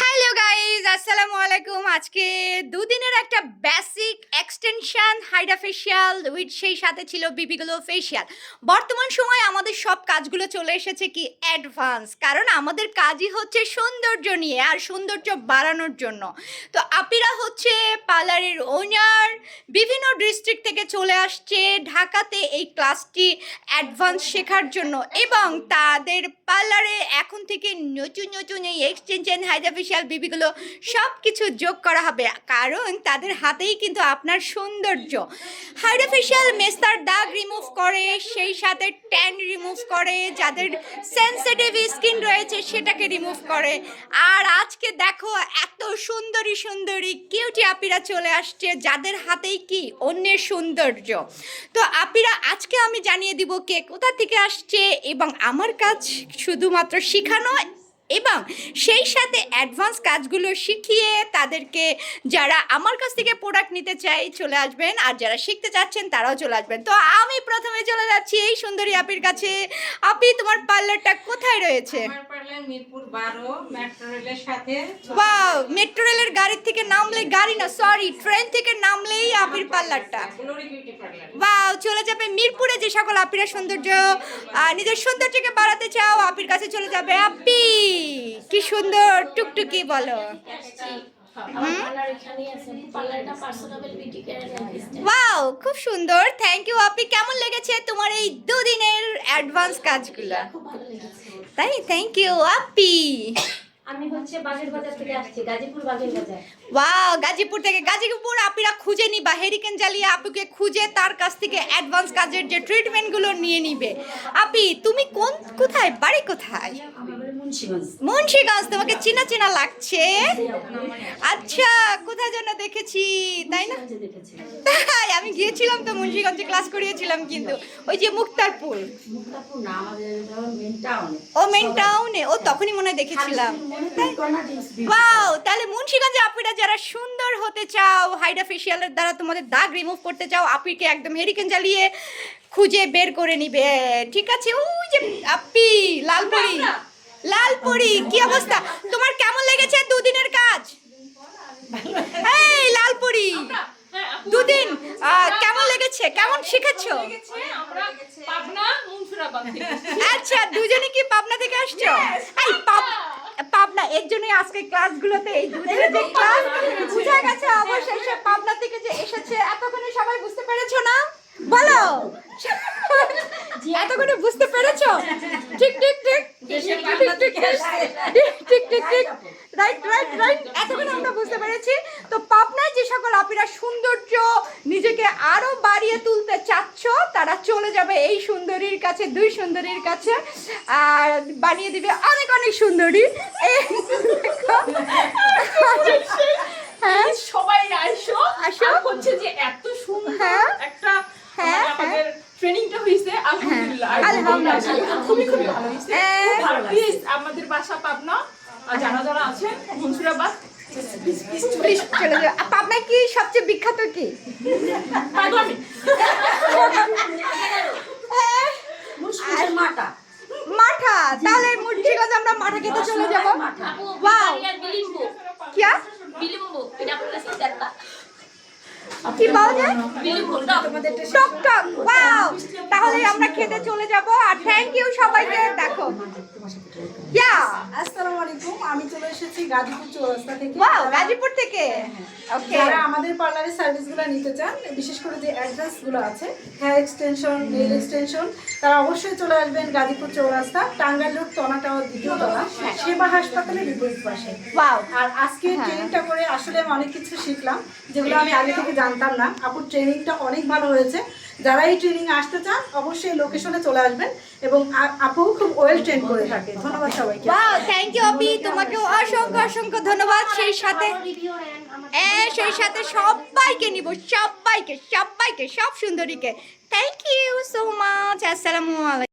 Hello guys আসসালামু আলাইকুম আজকে দুদিনের একটা basic extension hydra facial with সেই সাথে ছিল বিবিগুলো ফেশিয়াল বর্তমান সময় আমাদের সব কাজগুলো চলে এসেছে কি অ্যাডভান্স কারণ আমাদের কাজই হচ্ছে সৌন্দর্য নিয়ে আর সৌন্দর্য বাড়ানোর জন্য। তো আপিরা হচ্ছে পার্লারের ওনার। বিভিন্ন ডিস্ট্রিক্ট থেকে চলে আসছে ঢাকাতে এই ক্লাসটি অ্যাডভান্স শেখার জন্য এবং তাদের পার্লারে এখন থেকে নতুন নতুন এই এক্সটেনশন হাইড্রাফেশিয়াল বিবিগুলো সব কিছু যোগ করা হবে। কারণ তাদের হাতেই কিন্তু আপনার সৌন্দর্য। হাইড্রাফেশিয়াল মেস্তার দাগ রিমুভ করে, সেই সাথে ট্যান রিমুভ করে, যাদের সেন্সিটিভ স্কিন রয়েছে সেটাকে রিমুভ করে। আর আজকে দেখো এত সুন্দরী সুন্দরী কিউটি আপিরা চলে আসছে, যাদের হাতেই কি অন্যের সৌন্দর্য। তো আপিরা, আজকে আমি জানিয়ে দিব কে কোথা থেকে আসছে এবং আমার কাজ শুধুমাত্র শেখানো এবং সেই সাথে অ্যাডভান্স কাজগুলো শিখিয়ে তাদেরকে যারা আমার কাছ থেকে প্রোডাক্ট নিতে চাই চলে আসবেন, আর যারা শিখতে চাচ্ছেন তারাও চলে আসবেন। তো আমি প্রথমে চলে যাচ্ছি এই সুন্দরী আপির কাছে। আপি, তোমার পার্লারটা কোথায় রয়েছে? মিরপুর মেট্রো রেলের সাথে ওয়াও মেট্রো রেলের গাড়ির থেকে নামলে গাড়ি না সরি ট্রেন থেকে নামলেই আপির পার্লারটা। ওয়াও চলে যাবে মিরপুরে যে সকল আপিরা সৌন্দর্য আহ, নিজের সৌন্দর্যকে বাড়াতে চাও আপির কাছে চলে যাবে আপি। কি সুন্দর টুকটুকি বলো। ওয়াও খুব সুন্দর থ্যাংক ইউ আপি। কেমন লেগেছে তোমার এই দুদিনের অ্যাডভান্স কাজগুলো? খুব ভালো লেগেছে। তাই থ্যাংক ইউ আপি আমি হচ্ছে বাগের বাজার থেকে আসছি গাজীপুর বাগের বাজার। ওয়াও গাজীপুর থেকে গাজীপুর আপিরা খুঁজে নিবা হেরিকেন জ্বালিয়ে আপুকে খুঁজে তার কাছ থেকে অ্যাডভান্স কাজের যে ট্রিটমেন্টগুলো নিয়ে নিবে। আপি তুমি কোন কোথায় বাড়ি কোথায়? মুন্সিগঞ্জ। তোমাকে চেনা চেনা লাগছে। আচ্ছা কোথায় যেন দেখেছি তাই না? তাই আমি গিয়েছিলাম তো মুন্সিগঞ্জে ক্লাস করিয়েছিলাম কিন্তু। ওই যে মুক্তারপুর। ও মেন টাউনে ও তখনই মনে হয় দেখেছিলাম। ডিস ওয়াও তাহলে মুন্সিগঞ্জে আপিরা যারা সুন্দর হতে চাও হাইডা ফেশিয়ালের দ্বারা তোমাদের দাগ রিমুভ করতে চাও আপিকে একদম হেরিকেন জ্বালিয়ে খুঁজে বের করে নিবে। ঠিক আছে? ওই যে আপি লালপুরি। লালপুরি কি অবস্থা? তোমার কেমন লেগেছে দুদিনের কাজ? এই লালপুরি। দুদিন কেমন লেগেছে? কেমন শিখেছো? পাবনা আচ্ছা দুজনে কি পাবনা থেকে আসছো? এই পাব- পাবনা এর জন্যই আজকে ক্লাসগুলোতে এই দুদিনের যে ক্লাস বুঝা গেছে অবশ্যই সে পাবনা থেকে যে এসেছে। এতক্ষণে সবাই বুঝতে পেরেছ না? বলো। এতক্ষণে বুঝতে পেরেছ? ঠিক ঠিক ঠিক। ঠিক ঠিক ঠিক রাইট রাইট রাইট এতক্ষণে আমরা বুঝতে পেরেছি। তো পাবনায় যে আপিরা সৌন্দর্য নিজেকে আরও বাড়িয়ে তুলতে চাচ্ছ তারা চলে যাবে এই সুন্দরীর কাছে দুই সুন্দরীর কাছে আর বানিয়ে দিবে অনেক অনেক সুন্দরী। হ্যাঁ। সবাই আসো। আর হচ্ছে যে এত সুন্দর হ্যাঁ। একটা হ্যাঁ, মানে আমাদের ট্রেনিংটা হয়েছে আলহামদুলিল্লাহ। আর আলহামদুলিল্লাহ। খুবই খুবই ভালো হয়েছে। হ্যাঁ। আমাদের বাসা পাবনা যারা যারা আছেন মুন্সুরাবাদ কি সবচেয়ে বিখ্যাত কি হ্যাঁ, মাঠা তাহলে আমরা মাঠা খেতে চলে যাব কি তাহলে আমরা খেতে চলে যাব আর থ্যাংক ইউ সবাইকে দেখো ইয়া আসসালামু আলাইকুম আমি চলে এসেছি গাজীপুর চৌরাস্তা থেকে। ওয়াও গাজীপুর থেকে? ওকে যারা আমাদের পার্লারের সার্ভিসগুলো নিতে চান বিশেষ করে যে অ্যাড্রেসগুলো আছে হেয়ার এক্সটেনশন নেল এক্সটেনশন তারা অবশ্যই চলে আসবেন গাজীপুর চৌরাস্তা টাঙ্গাইল রোড তনা টাওয়ার দ্বিতীয় তলা সেবা হাসপাতালের বিপরীত পাশে। ওয়াও আর আজকে ট্রেনিংটা করে আসলে আমি অনেক কিছু শিখলাম যেগুলো আমি আগে থেকে জানতাম না। আপুর ট্রেনিংটা অনেক ভালো হয়েছে। যারা এই ট্রেনিং আসতে চান, অবশ্যই লোকেশনে চলে আসবেন এবং আপু খুব ওয়েল ট্রেন করে থাকে। ধন্যবাদ সবাইকে। ওয়াও থ্যাংক ইউ আপি। তোমাকে অসংখ্য অসংখ্য ধন্যবাদ। সেই সাথে হ্যাঁ সেই সাথে সবাইকে নিব, সবাইকে সবাইকে, সব সুন্দরীকে। থ্যাংক ইউ সো মাচ আসসালামু আলাইকুম।